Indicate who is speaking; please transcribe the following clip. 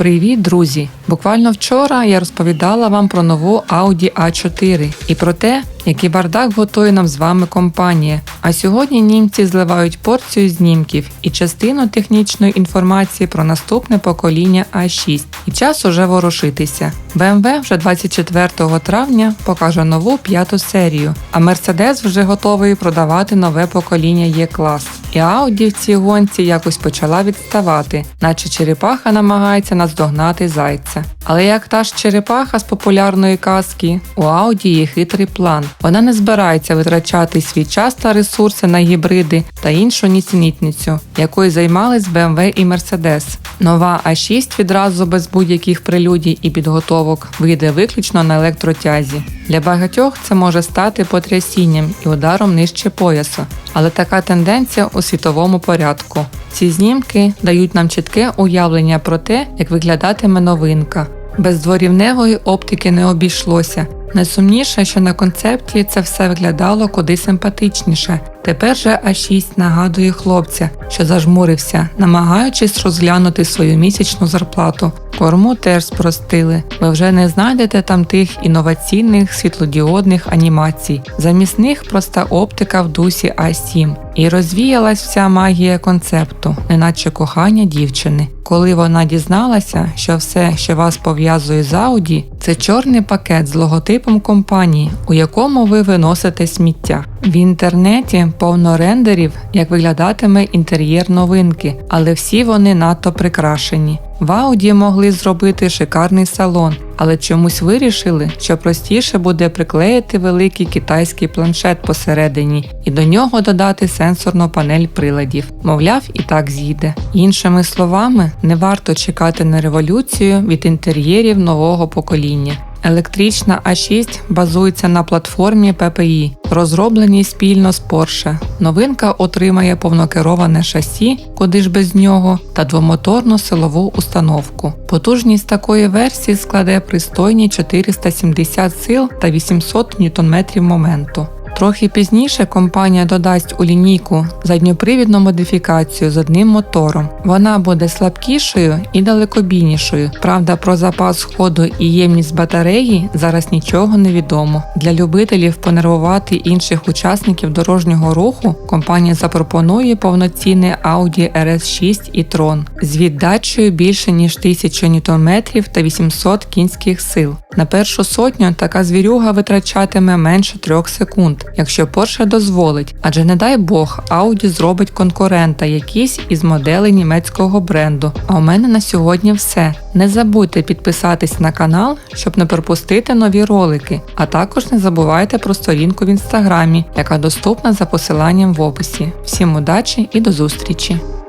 Speaker 1: Привіт, друзі! Буквально вчора я розповідала вам про нову Audi A4 і про те, який бардак готує нам з вами компанія. А сьогодні німці зливають порцію знімків і частину технічної інформації про наступне покоління А6. І час уже ворушитися. BMW вже 24 травня покаже нову п'яту серію, а Mercedes вже готовий продавати нове покоління Є-клас. І Audi в цій гонці якось почала відставати, наче черепаха намагається наздогнати зайця. Але як та ж черепаха з популярної казки, у Audi є хитрий план. Вона не збирається витрачати свій час та ресурси на гібриди та іншу нісенітницю, якою займались BMW і Mercedes. Нова А6 відразу без будь-яких прелюдій і підготовок вийде виключно на електротязі. Для багатьох це може стати потрясінням і ударом нижче пояса, але така тенденція у світовому порядку. Ці знімки дають нам чітке уявлення про те, як виглядатиме новинка. Без дворівневої оптики не обійшлося. Найсумніше, що на концепті це все виглядало куди симпатичніше. Тепер же А6 нагадує хлопця, що зажмурився, намагаючись розглянути свою місячну зарплату. Корму теж спростили. Ви вже не знайдете там тих інноваційних світлодіодних анімацій. Замість них проста оптика в дусі А7. І розвіялась вся магія концепту, неначе кохання дівчини. Коли вона дізналася, що все, що вас пов'язує з Audi, це чорний пакет з логотипом компанії, у якому ви виносите сміття. В інтернеті повно рендерів, як виглядатиме інтер'єр новинки, але всі вони надто прикрашені. В Audi могли зробити шикарний салон, але чомусь вирішили, що простіше буде приклеїти великий китайський планшет посередині і до нього додати сенсорну панель приладів. Мовляв, і так з'їде. Іншими словами, не варто чекати на революцію від інтер'єрів нового покоління. Електрична А6 базується на платформі PPI, розробленій спільно з Porsche. Новинка отримає повнокероване шасі, куди ж без нього, та двомоторну силову установку. Потужність такої версії складе пристойні 470 сил та 800 Нм моменту. Трохи пізніше компанія додасть у лінійку задньопривідну модифікацію з одним мотором. Вона буде слабкішою і далекобійнішою. Правда, про запас ходу і ємність батареї зараз нічого не відомо. Для любителів понервувати інших учасників дорожнього руху компанія запропонує повноцінний Audi RS6 і Tron з віддачею більше ніж 1000 Нм та 800 кінських сил. На першу сотню така звірюга витрачатиме менше 3 секунд якщо Porsche дозволить, адже не дай Бог, Audi зробить конкурента якийсь із моделей німецького бренду. А у мене на сьогодні все. Не забудьте підписатись на канал, щоб не пропустити нові ролики, а також не забувайте про сторінку в інстаграмі, яка доступна за посиланням в описі. Всім удачі і до зустрічі!